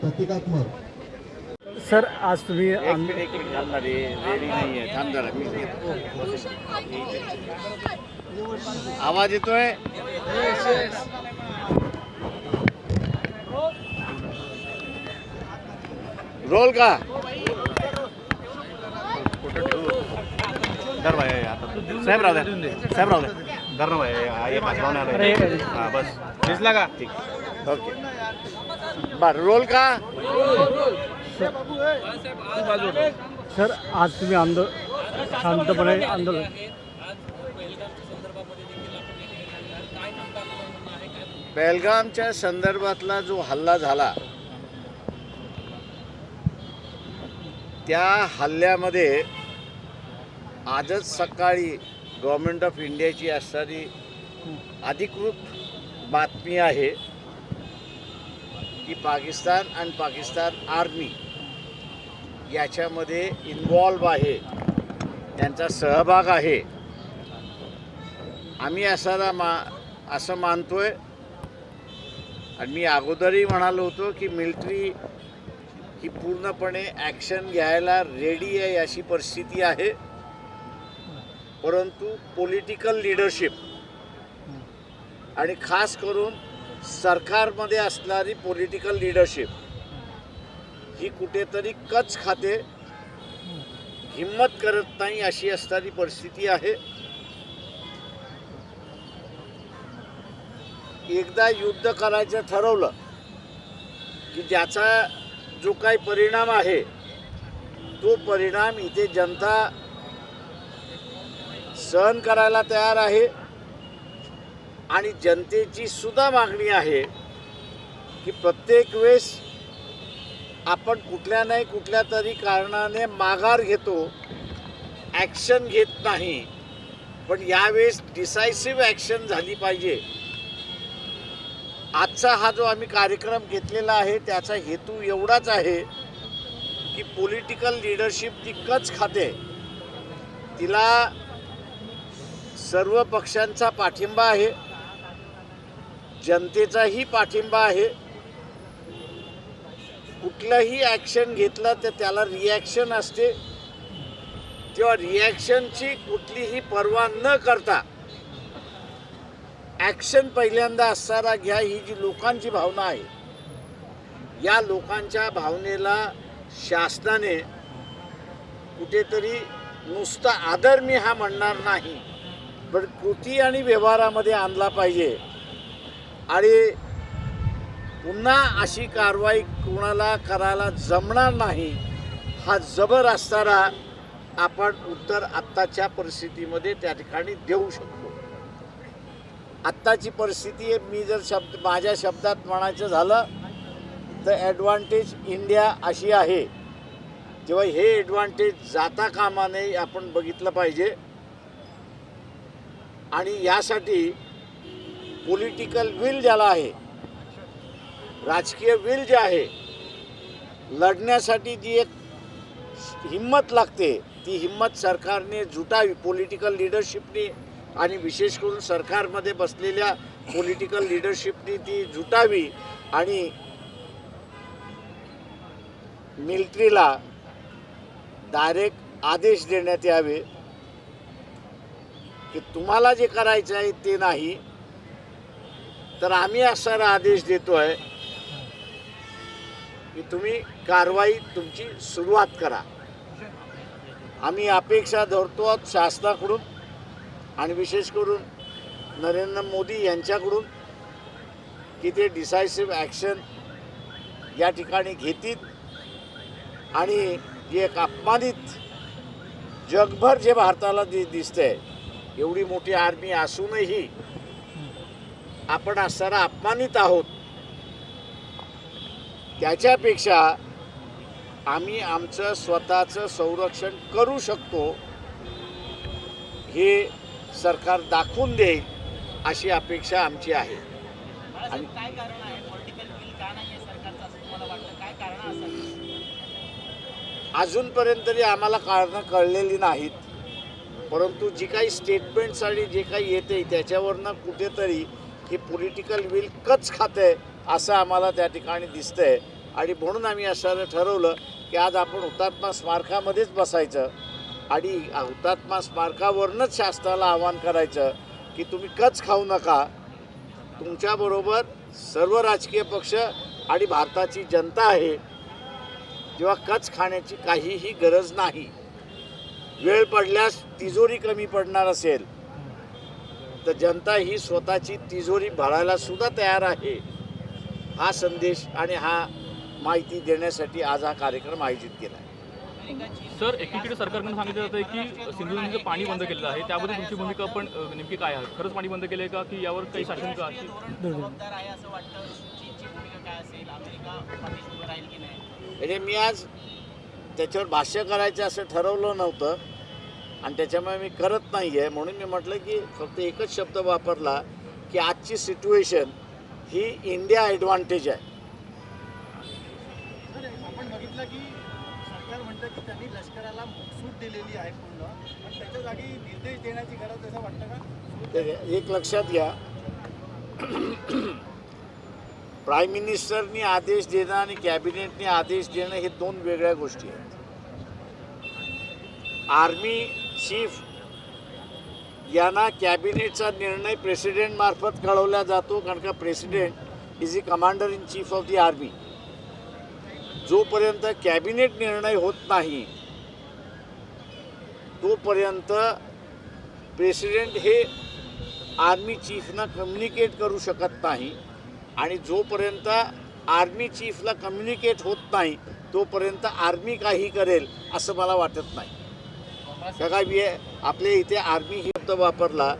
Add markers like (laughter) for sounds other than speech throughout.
प्रतिकात्मक सर आज तुम्ही एक आम- मिनिट एक मिनिट थांब ना रेडी नाही आहे थांब मी आवाज़ येतोय रोल का धर भाई आता साहेब द्या साहेब राहू द्या धर ना भाई हा, हे माझ्या हा बस दिसला का ठीक ओके बर. रोल का? सर आज तुम्ही आंदोलन शांतपणे आंदोलन पहलगामच्या संदर्भातला जो हल्ला झाला त्या हल्ल्यामध्ये आजच सकाळी गव्हर्मेंट ऑफ इंडियाची असणारी अधिकृत बातमी आहे. की पाकिस्तान आणि पाकिस्तान आर्मी याच्यामध्ये इन्वॉल्व आहे. त्यांचा सहभाग आहे. आम्ही असाला मा असं मानतो आहे आणि मी अगोदरही म्हणालो होतो की मिलिटरी ही पूर्णपणे ॲक्शन घ्यायला रेडी आहे अशी परिस्थिती आहे. परंतु पॉलिटिकल लिडरशिप आणि खास करून सरकारमध्ये असणारी पॉलिटिकल लिडरशिप ही कुठेतरी कच खाते. हिंमत करत नाही अशी असणारी परिस्थिती आहे. एकदा युद्ध करायचं ठरवलं की ज्याचा जो काही परिणाम आहे तो परिणाम इथे जनता सहन करायला तयार आहे. आणि जनतेची सुद्धा मागणी आहे की प्रत्येक वेळेस आपण कुठल्या नाही कुठल्या तरी कारणाने माघार घेतो ॲक्शन घेत नाही. पण यावेळेस डिसायसिव्ह ॲक्शन झाली पाहिजे. आजचा हा जो आम्ही कार्यक्रम घेतलेला आहे त्याचा हेतू एवढाच आहे की पॉलिटिकल लिडरशिप ती कच खाते. तिला सर्व पक्षांचा पाठिंबा आहे. जनतेचाही पाठिंबा आहे. कुठलंही ॲक्शन घेतलं तर त्याला रिॲक्शन असते. तेव्हा रिॲक्शनची कुठलीही पर्वा न करता ॲक्शन पहिल्यांदा असणारा घ्या ही जी लोकांची भावना आहे. या लोकांच्या भावनेला शासनाने कुठेतरी नुसता आदर मी हा म्हणणार नाही पण कृती आणि व्यवहारामध्ये आणला पाहिजे. आणि पुन्हा अशी कारवाई कोणाला करायला जमणार नाही हा जबर असणारा आपण उत्तर आत्ताच्या परिस्थितीमध्ये त्या ठिकाणी देऊ शकतो. आत्ताची परिस्थिती आहे मी जर शब्द माझ्या शब्दात म्हणायचं झालं तर ॲडव्हान्टेज इंडिया अशी आहे. तेव्हा हे ॲडव्हान्टेज जाता कामा नये आपण बघितलं पाहिजे. आणि यासाठी पॉलिटिकल विल ज्याला आहे राजकीय विल जे आहे लढण्यासाठी जी एक हिंमत लागते ती हिंमत सरकारने जुटावी पॉलिटिकल लिडरशिपने आणि विशेष करून सरकारमध्ये बसलेल्या पॉलिटिकल लिडरशिपनी ती जुटावी आणि मिलिटरीला डायरेक्ट आदेश देण्यात यावे. की तुम्हाला जे करायचं आहे ते नाही तर आम्ही असा आदेश देतो आहे की तुम्ही कारवाई तुमची सुरुवात करा. आम्ही अपेक्षा धरतो आहोत शासनाकडून आणि विशेष करून नरेंद्र मोदी यांच्याकडून की ते डिसायसिव्ह ॲक्शन या ठिकाणी घेतील आणि जे एक अपमानित जगभर जे भारताला दि दिसतंय एवढी मोठी आर्मी असूनही आपण असताना अपमानित आहोत. त्याच्यापेक्षा आम्ही आमचं स्वतःचं संरक्षण करू शकतो हे सरकार दाखवून देईल अशी अपेक्षा आमची आहे. बाळासाहेब काय कारण आहे? पॉलिटिकल बिल का नाही आहे सरकारचं असं तुम्हाला वाटतं? काय कारण असावी अजूनपर्यंत तरी आम्हाला कारणं कळलेली नाहीत. परंतु जी काही स्टेटमेंट्स आणि जे काही येते त्याच्यावरनं कुठेतरी हे पॉलिटिकल विल कच खातं आहे असं आम्हाला त्या ठिकाणी दिसतंय. आणि म्हणून आम्ही असं ठरवलं की आज आपण हुतात्मा स्मारकामध्येच बसायचं आणि हुतात्मा स्मारकावरूनच शासनाला आवाहन करायचं की तुम्ही कच खाऊ नका. तुमच्याबरोबर सर्व राजकीय पक्ष आणि भारताची जनता आहे. जेव्हा कच खाण्याची काहीही गरज नाही. वेळ पडल्यास तिजोरी कमी पडणार असेल. तर जनता ही स्वतःची तिजोरी भरायला सुद्धा तयार आहे. हा संदेश आणि हा माहिती देण्यासाठी आज हा कार्यक्रम आयोजित केला आहे. सर एकीकडे सरकारकडून सांगितलं जातं की सिंधुदुर्गचं पाणी बंद केलेलं आहे. त्याबद्दल तुमची भूमिका पण नेमकी काय आहे? खरंच पाणी बंद केलं आहे का की यावर काही शासन का अशी जबाबदार आहे? असं वाटतं चीनची भूमिका काय असेल अमेरिका पाठीशी उभं राहील की नाही म्हणजे मी आज त्याच्यावर भाष्य करायचं असं ठरवलं नव्हतं. आणि त्याच्यामुळे मी करत नाही आहे म्हणून मी म्हटलं की फक्त एकच शब्द वापरला की आजची सिच्युएशन ही इंडिया ॲडव्हान्टेज आहे. आपण बघितलं की सरकार म्हणतं की त्यांनी लष्कराला सूट दिलेली आहे पूर्ण. पण त्याच्या जागी निर्देश देण्याची गरज असं वाटतं का? एक लक्षात घ्या. प्राईम मिनिस्टरनी आदेश देणं आणि कॅबिनेटने आदेश देणं हे दोन वेगळ्या गोष्टी आहेत. आर्मी चीफ यांना कॅबिनेटचा निर्णय प्रेसिडेंटमार्फत कळवला जातो कारण का president is the commander in chief of the army जोपर्यंत कॅबिनेट निर्णय होत नाही तोपर्यंत प्रेसिडेंट हे आर्मी चीफना कम्युनिकेट करू शकत नाही आणि जोपर्यंत आर्मी चीफला कम्युनिकेट होत नाही तोपर्यंत आर्मी काही करेल असं मला वाटत नाही. का मी आपल्या इथे आर्मी ही शब्द वापरला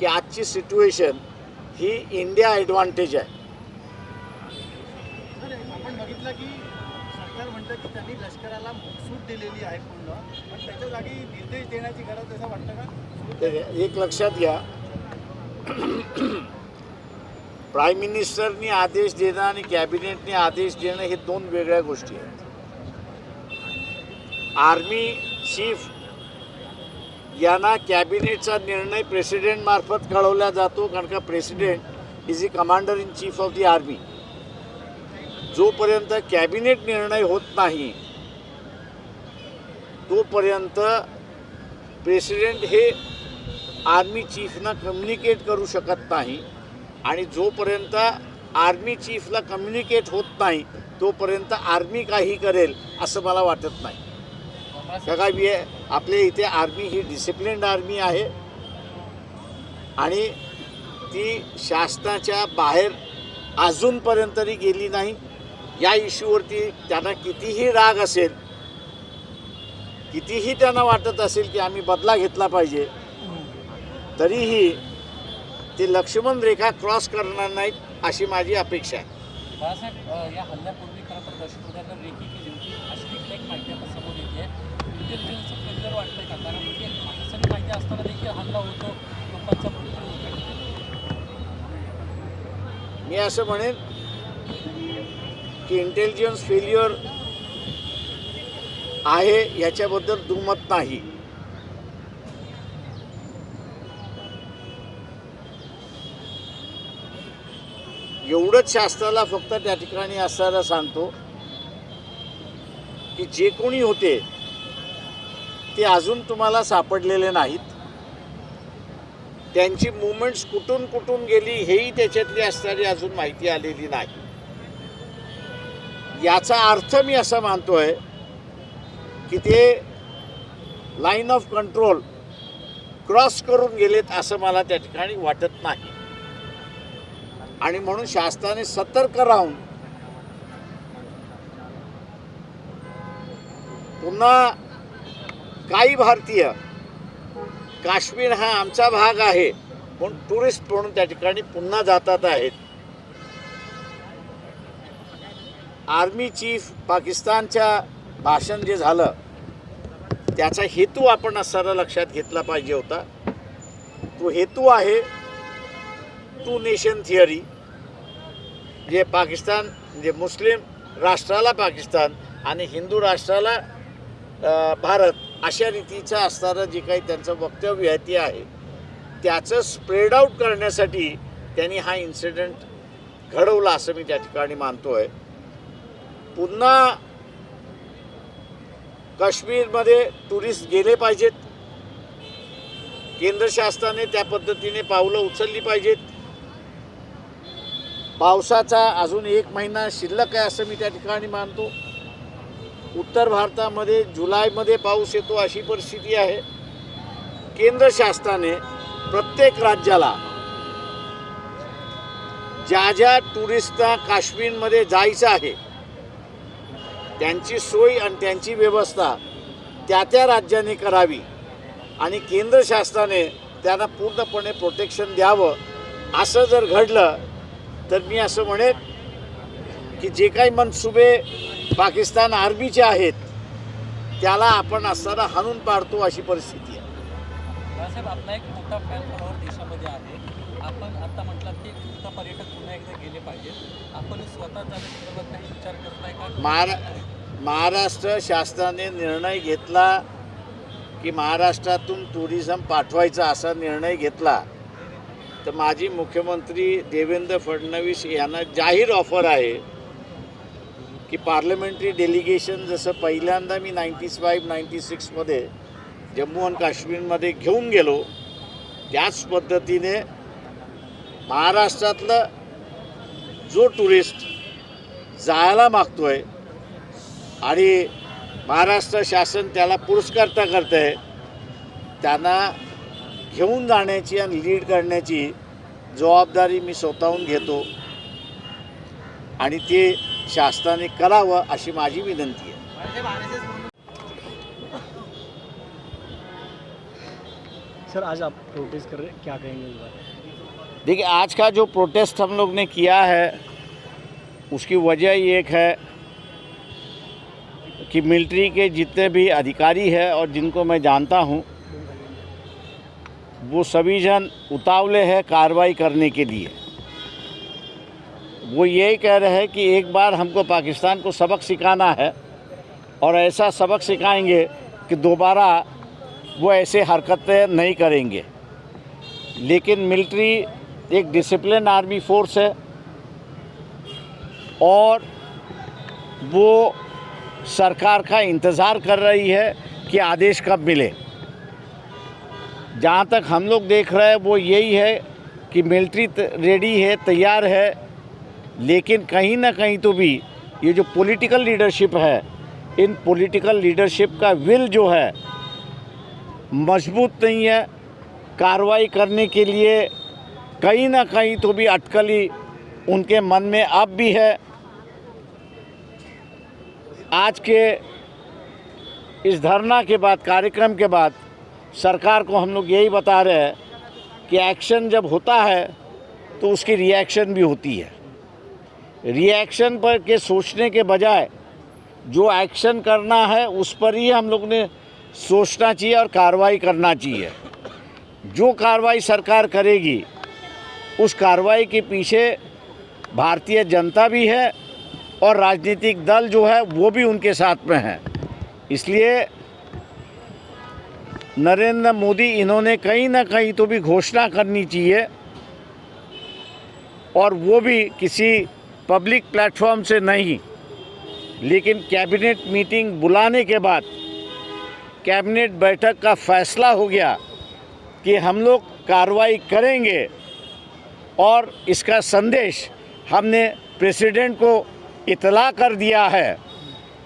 की आजची सिच्युएशन ही इंडिया ॲडव्हान्टेज आहे. तर आपण बघितलं की सरकार म्हणतं की त्यांनी लष्कराला सूट दिलेली आहे पूर्ण पण त्याच्या जागी निर्देश देण्याची गरज असं वाटतं का? एक लक्षात घ्या. प्राईम मिनिस्टरनी आदेश देणं आणि कॅबिनेटने आदेश देणं हे दोन वेगळ्या गोष्टी आहेत. आर्मी चीफ यांना कॅबिनेटचा निर्णय प्रेसिडेंटमार्फत कळवला जातो कारण का president is a commander in chief of the army जोपर्यंत कॅबिनेट निर्णय होत नाही तोपर्यंत प्रेसिडेंट हे आर्मी चीफना कम्युनिकेट करू शकत नाही. आणि जोपर्यंत आर्मी चीफला कम्युनिकेट होत नाही तोपर्यंत आर्मी काही करेल असं मला वाटत नाही. का मी आपल्या इथे आर्मी ही डिसिप्लिन्ड आर्मी आहे. आणि ती शासनाच्या बाहेर अजूनपर्यंत तरी गेली नाही. या इश्यूवरती त्यांना कितीही राग असेल कितीही त्यांना वाटत असेल की आम्ही बदला घेतला पाहिजे तरीही ते लक्ष्मण रेखा क्रॉस करणार नाहीत अशी माझी अपेक्षा आहे. बाळासाहेब या हल्ल्यापूर्वी खरं तर दहशतवाद्यांना रेकी केली होती अशी देखील एक माहिती आता समोर येते. इंटेलिजन्सचं फेल्युअर वाटतंय का? कारण की पाकिस्तानी माहिती असताना देखील हल्ला होतो. लोकांचा मृत्यू होतो. मी असं म्हणेन की इंटेलिजन्स फेल्युअर आहे याच्याबद्दल दुमत नाही. एवढंच शास्त्राला फक्त त्या ठिकाणी असताना सांगतो की जे कोणी होते ते अजून तुम्हाला सापडलेले नाहीत. त्यांची मुवमेंट्स कुठून कुठून गेली हेही त्याच्यातली असणारी अजून माहिती आलेली नाही. याचा अर्थ मी असा मानतोय की ते लाईन ऑफ कंट्रोल क्रॉस करून गेलेत असं मला त्या ठिकाणी वाटत नाही. आणि म्हणून शासनाने सतर्क राहून पुन्हा काही भारतीय काश्मीर हा आमचा भाग आहे म्हणून टुरिस्ट म्हणून त्या ठिकाणी पुन्हा जातात आहेत. आर्मी चीफ पाकिस्तानच्या भाषण जे झालं त्याचा हेतू आपण असताना लक्षात घेतला पाहिजे होता. तो हेतू आहे टू नेशन थिअरी जे पाकिस्तान म्हणजे मुस्लिम राष्ट्राला पाकिस्तान आणि हिंदू राष्ट्राला भारत अशा रीतीचं असणारं जे काही त्यांचं वक्तव्य आहे ते आहे. त्याचं स्प्रेड आऊट करण्यासाठी त्यांनी हा इन्सिडेंट घडवला असं मी त्या ठिकाणी मानतो आहे पुन्हा काश्मीरमध्ये टुरिस्ट गेले पाहिजेत. केंद्र शासनाने त्या पद्धतीने पावलं उचलली पाहिजेत. पावसाचा अजून एक महिना शिल्लक आहे असं मी त्या ठिकाणी मानतो. उत्तर भारतामध्ये जुलैमध्ये पाऊस येतो अशी परिस्थिती आहे. केंद्र शासनाने प्रत्येक राज्याला ज्या ज्या टुरिस्टना काश्मीरमध्ये जायचं आहे त्यांची सोय आणि त्यांची व्यवस्था त्या त्या राज्याने करावी आणि केंद्र शासनाने त्यांना पूर्णपणे प्रोटेक्शन द्यावं असं जर घडलं तर मी असं म्हणेन की जे काही मनसुबे पाकिस्तान आर्मीचे आहेत त्याला आपण असताना हाणून पाडतो अशी परिस्थिती आहे. बाळासाहेब आपला एक मोठा फॅन फॉलोअर देशामध्ये आहे. आपण आता म्हटलं की उत्तर पर्यटक पुन्हा एकदा गेले पाहिजेत. आपण स्वतः जाण्यासंदर्भात काही विचार करताय का? महारा महाराष्ट्र शासनाने निर्णय घेतला की महाराष्ट्रातून टुरिझम पाठवायचा असा निर्णय घेतला. तर माजी मुख्यमंत्री देवेंद्र फडणवीस यांना जाहीर ऑफर आहे की पार्लमेंटरी डेलिगेशन जसं पहिल्यांदा मी नाईन्टी फाईव्ह नाईन्टी सिक्समध्ये जम्मू आणि काश्मीरमध्ये घेऊन गेलो त्याच पद्धतीने महाराष्ट्रातलं जो टुरिस्ट जायला मागतो आहे आणि महाराष्ट्र शासन त्याला पुरस्कर्ता करतं आहे त्यांना घेऊन जाण्याची आणि लीड करण्याची जबाबदारी मी स्वतःहून घेतो. आणि ते शासनाने करावं अशी माझी विनंती आहे. सर आज आप प्रोटेस्ट कर रहे हैं. क्या कहेंगे इस बारे देखिए आज का जो प्रोटेस्ट हम लोग ने किया है उसकी वजह ये एक है कि मिलिट्री के जितने भी अधिकारी हैं और जिनको मैं जानता हूँ वो सभी जन उतावले हैं कार्रवाई करने के लिए। वो यही कह रहे हैं कि एक बार हमको पाकिस्तान को सबक सिखाना है और ऐसा सबक सिखाएँगे कि दोबारा वो ऐसे हरकतें नहीं करेंगे। लेकिन मिलिट्री एक डिसिप्लिन आर्मी फोर्स है और वो सरकार का इंतज़ार कर रही है कि आदेश कब मिले। जहाँ तक हम लोग देख रहे हैं, वो यही है कि मिलिट्री रेडी है, तैयार है, लेकिन कहीं ना कहीं तो भी ये जो पॉलिटिकल लीडरशिप है, इन पॉलिटिकल लीडरशिप का विल जो है, मज़बूत नहीं है, कार्रवाई करने के लिए कहीं ना कहीं तो भी अटकली उनके मन में अब भी है। आज के इस धरना के बाद, कार्यक्रम के बाद सरकार को हम लोग यही बता रहे हैं कि एक्शन जब होता है तो उसकी रिएक्शन भी होती है। रिएक्शन पर के सोचने के बजाय, जो एक्शन करना है, उस पर ही हम लोग ने सोचना चाहिए और कार्रवाई करना चाहिए। जो कार्रवाई सरकार करेगी, उस कार्रवाई के पीछे भारतीय जनता भी है और राजनीतिक दल जो है, वो भी उनके साथ में है। इसलिए नरेंद्र मोदी, इन्होंने कहीं ना कहीं तो भी घोषणा करनी चाहिए और वो भी किसी पब्लिक प्लेटफॉर्म से नहीं। लेकिन कैबिनेट मीटिंग बुलाने के बाद कैबिनेट बैठक का फैसला हो गया कि हम लोग कार्रवाई करेंगे और इसका संदेश हमने प्रेसिडेंट को इतला कर दिया है,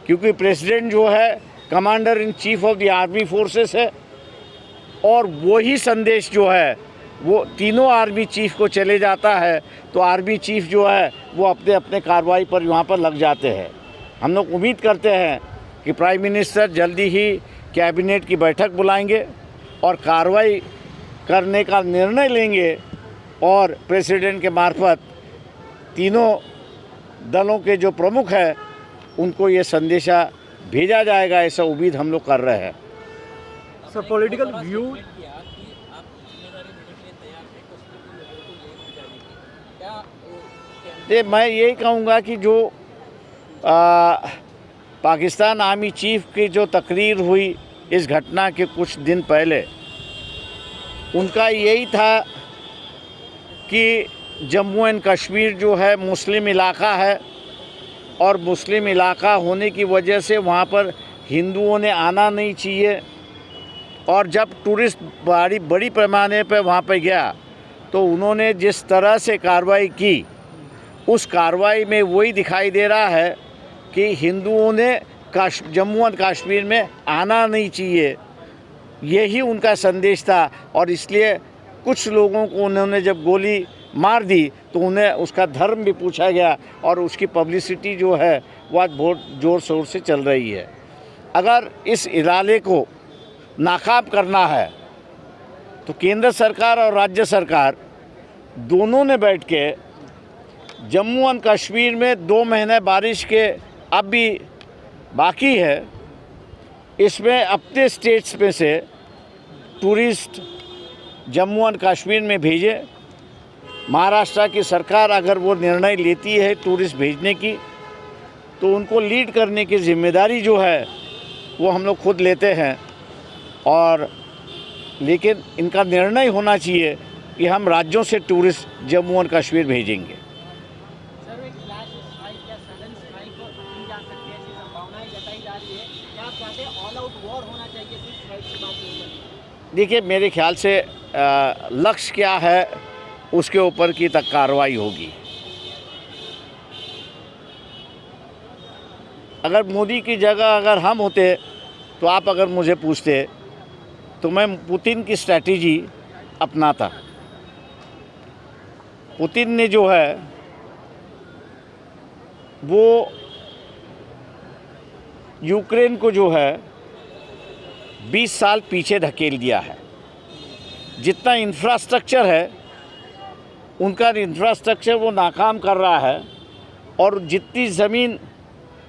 क्योंकि प्रेसिडेंट जो है commander in chief of the army forces है। और वही संदेश जो है, वो तीनों आर्मी चीफ को चले जाता है तो आर्मी चीफ जो है, वो अपने अपने कार्रवाई पर यहाँ पर लग जाते हैं। हम लोग उम्मीद करते हैं कि प्राइम मिनिस्टर जल्दी ही कैबिनेट की बैठक बुलाएँगे और कार्रवाई करने का निर्णय लेंगे और प्रेसिडेंट के मार्फत तीनों दलों के जो प्रमुख हैं, उनको ये संदेशा भेजा जाएगा, ऐसा उम्मीद हम लोग कर रहे हैं। सर पॉलिटिकल व्यू ये मैं यही कहूँगा कि जो आ, पाकिस्तान आर्मी चीफ की जो तकरीर हुई इस घटना के कुछ दिन पहले उनका यही था कि जम्मू एंड कश्मीर जो है मुस्लिम इलाका है और मुस्लिम इलाका होने की वजह से वहाँ पर हिंदुओं ने आना नहीं चाहिए। और जब टूरिस्ट बड़ी बड़ी पैमाने पर वहाँ पर गया तो उन्होंने जिस तरह से कार्रवाई की, उस कार्रवाई में वही दिखाई दे रहा है कि हिंदुओं ने काश, जम्मू एंड कश्मीर में आना नहीं चाहिए। यही उनका संदेश था और इसलिए कुछ लोगों को उन्होंने जब गोली मार दी तो उन्हें उसका धर्म भी पूछा गया और उसकी पब्लिसिटी जो है वह बहुत ज़ोर शोर से चल रही है। अगर इस इरादे को नाकाम करना है तो केंद्र सरकार और राज्य सरकार दोनों ने बैठ के जम्मू एंड कश्मीर में दो महीने बारिश के अब भी बाकी है, इसमें अपने स्टेट्स में से टूरिस्ट जम्मू एंड कश्मीर में भेजे। महाराष्ट्र की सरकार अगर वो निर्णय लेती है टूरिस्ट भेजने की तो उनको लीड करने की ज़िम्मेदारी जो है, वो हम लोग खुद लेते हैं। और लेकिन इनका निर्णय होना चाहिए कि हम राज्यों से टूरिस्ट जम्मू एंड कश्मीर भेजेंगे। सर एक फ्लैश स्ट्राइक या सडन स्ट्राइक की जा सकती है ऐसी संभावनाएं जताई जा रही है। क्या आप चाहते हैं ऑल आउट वॉर होना चाहिए सिर्फ स्ट्राइक की बात नहीं करनी देखिए मेरे ख्याल से अ, लक्ष्य क्या है उसके ऊपर की तक कार्रवाई होगी। अगर मोदी की जगह अगर हम होते तो आप अगर मुझे पूछते तो मैं पुतिन की स्ट्रैटेजी अपनाता। पुतिन ने जो है, वो यूक्रेन को जो है 20 साल पीछे धकेल दिया है। जितना इंफ्रास्ट्रक्चर है, उनका इंफ्रास्ट्रक्चर वो नाकाम कर रहा है और जितनी ज़मीन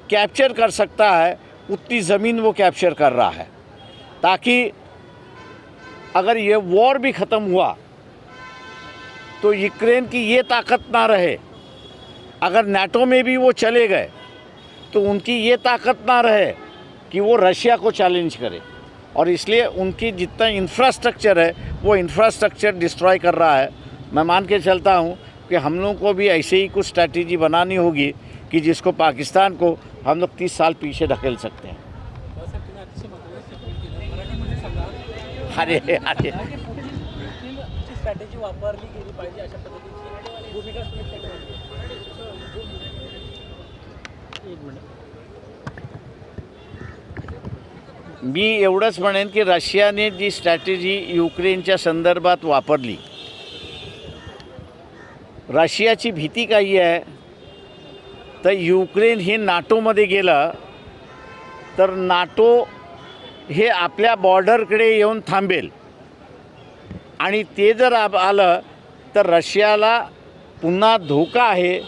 कैप्चर कर सकता है, उतनी ज़मीन वो कैप्चर कर रहा है। ताकि अगर ये वॉर भी ख़त्म हुआ तो यूक्रेन की ये ताकत ना रहे। अगर नाटो में भी वो चले गए तो उनकी ये ताकत ना रहे कि वो रशिया को चैलेंज करे। और इसलिए उनकी जितना इंफ्रास्ट्रक्चर है, वो इंफ्रास्ट्रक्चर डिस्ट्रॉय कर रहा है। मैं मान के चलता हूँ कि हम लोगों को भी ऐसे ही कुछ स्ट्रैटेजी बनानी होगी कि जिसको पाकिस्तान को हम लोग तीस साल पीछे ढकेल सकते हैं। अरे अरे. मी एवढंच म्हणेन की रशियाने जी स्ट्रॅटेजी युक्रेनच्या संदर्भात वापरली रशियाची भीती काही आहे तर युक्रेन हे नाटोमध्ये गेलं तर नाटो हे आपल्या बॉर्डरकडे येऊन थांबेल. आणि ते जर आप- आलं तर रशियाला पुन्हा धोका आहे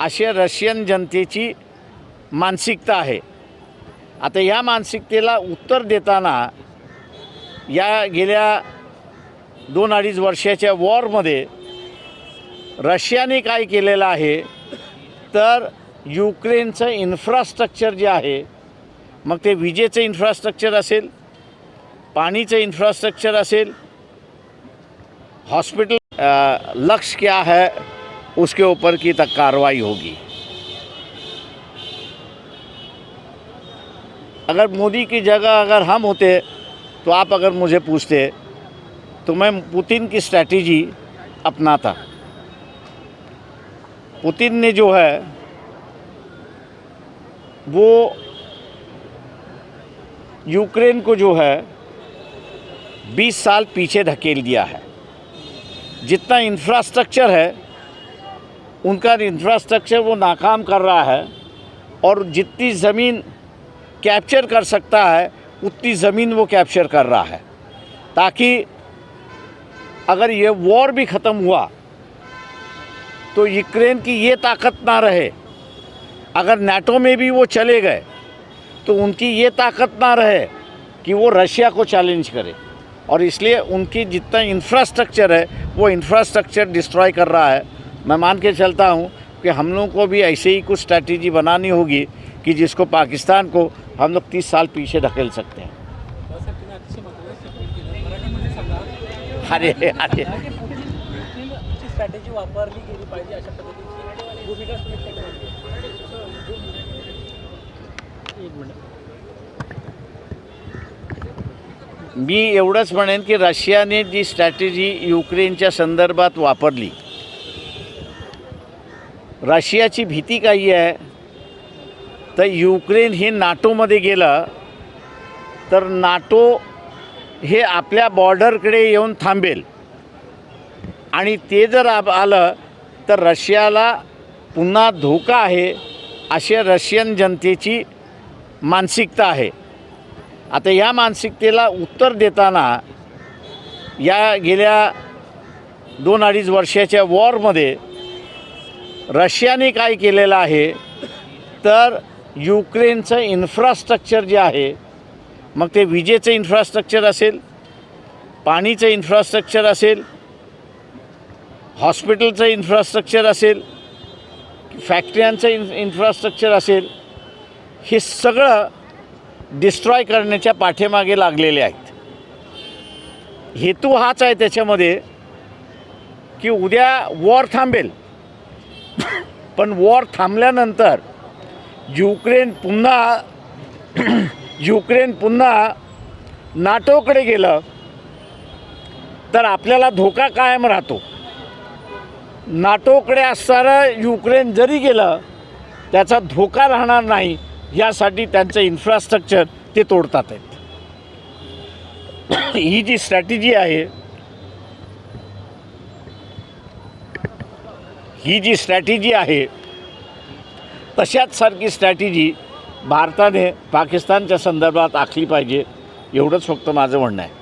अशी रशियन जनतेची मानसिकता आहे. आता या मानसिकतेला उत्तर देताना या गेल्या दोन अडीच वर्षाच्या वॉरमध्ये रशियाने काय केलेलं आहे तर युक्रेनचं इन्फ्रास्ट्रक्चर जे आहे मग ते विजेचं इन्फ्रास्ट्रक्चर असेल, पाणीचं इन्फ्रास्ट्रक्चर असेल हॉस्पिटल लक्ष्य क्या है, उसके ऊपर की तक कार्रवाई होगी। अगर मोदी की जगह अगर हम होते तो आप अगर मुझे पूछते तो मैं पुतिन की स्ट्रैटेजी अपनाता। पुतिन ने जो है, वो यूक्रेन को जो है 20 साल पीछे धकेल दिया है। जितना इंफ्रास्ट्रक्चर है, उनका इंफ्रास्ट्रक्चर वो नाकाम कर रहा है और जितनी ज़मीन कैप्चर कर सकता है, उतनी ज़मीन वो कैप्चर कर रहा है। ताकि अगर ये वॉर भी ख़त्म हुआ तो यूक्रेन की ये ताकत ना रहे। अगर नाटो में भी वो चले गए तो उनकी ये ताकत ना रहे कि वो रशिया को चैलेंज करे। और इसलिए उनकी जितना इंफ्रास्ट्रक्चर है, वो इंफ्रास्ट्रक्चर डिस्ट्रॉय कर रहा है। मैं मान के चलता हूँ कि हम लोगों को भी ऐसे ही कुछ स्ट्रैटेजी बनानी होगी कि जिसको पाकिस्तान को हम लोग तीस साल पीछे ढकेल सकते हैं। अरे अरे वापरली गेली पाहिजे अशा भूमिका मी एवढंच म्हणेन की रशियाने जी स्ट्रॅटेजी युक्रेनच्या संदर्भात वापरली रशियाची भीती काही आहे तर युक्रेन हे नाटोमध्ये गेलं तर नाटो हे आपल्या बॉर्डरकडे येऊन थांबेल. आणि ते जर आ- आलं तर रशियाला पुन्हा धोका आहे अशा रशियन जनतेची मानसिकता आहे. आता या मानसिकतेला उत्तर देताना या गेल्या दोन अडीच वर्षाच्या वॉरमध्ये रशियाने काय केलेलं आहे तर युक्रेनचं इन्फ्रास्ट्रक्चर जे आहे मग ते विजेचं इन्फ्रास्ट्रक्चर असेल पाणीचं इन्फ्रास्ट्रक्चर असेल हॉस्पिटलचं इन्फ्रास्ट्रक्चर असेल फॅक्टऱ्यांचं इन इन्फ्रास्ट्रक्चर असेल हे सगळं डिस्ट्रॉय करण्याच्या पाठीमागे लागलेले आहेत. हेतू हाच आहे त्याच्यामध्ये की उद्या वॉर थांबेल. पण वॉर थांबल्यानंतर युक्रेन पुन्हा युक्रेन पुन्हा नाटोकडे गेलं तर आपल्याला धोका कायम राहतो. नाटोकडे असणारं युक्रेन जरी गेलं त्याचा धोका राहणार नाही. यासाठी त्यांचं इन्फ्रास्ट्रक्चर ते तोडतात आहेत. (clears throat) ही जी स्ट्रॅटेजी आहे ही जी स्ट्रॅटेजी आहे तशाच सारखी स्ट्रॅटेजी भारताने पाकिस्तानच्या संदर्भात आखली पाहिजे एवढंच फक्त माझं म्हणणं आहे.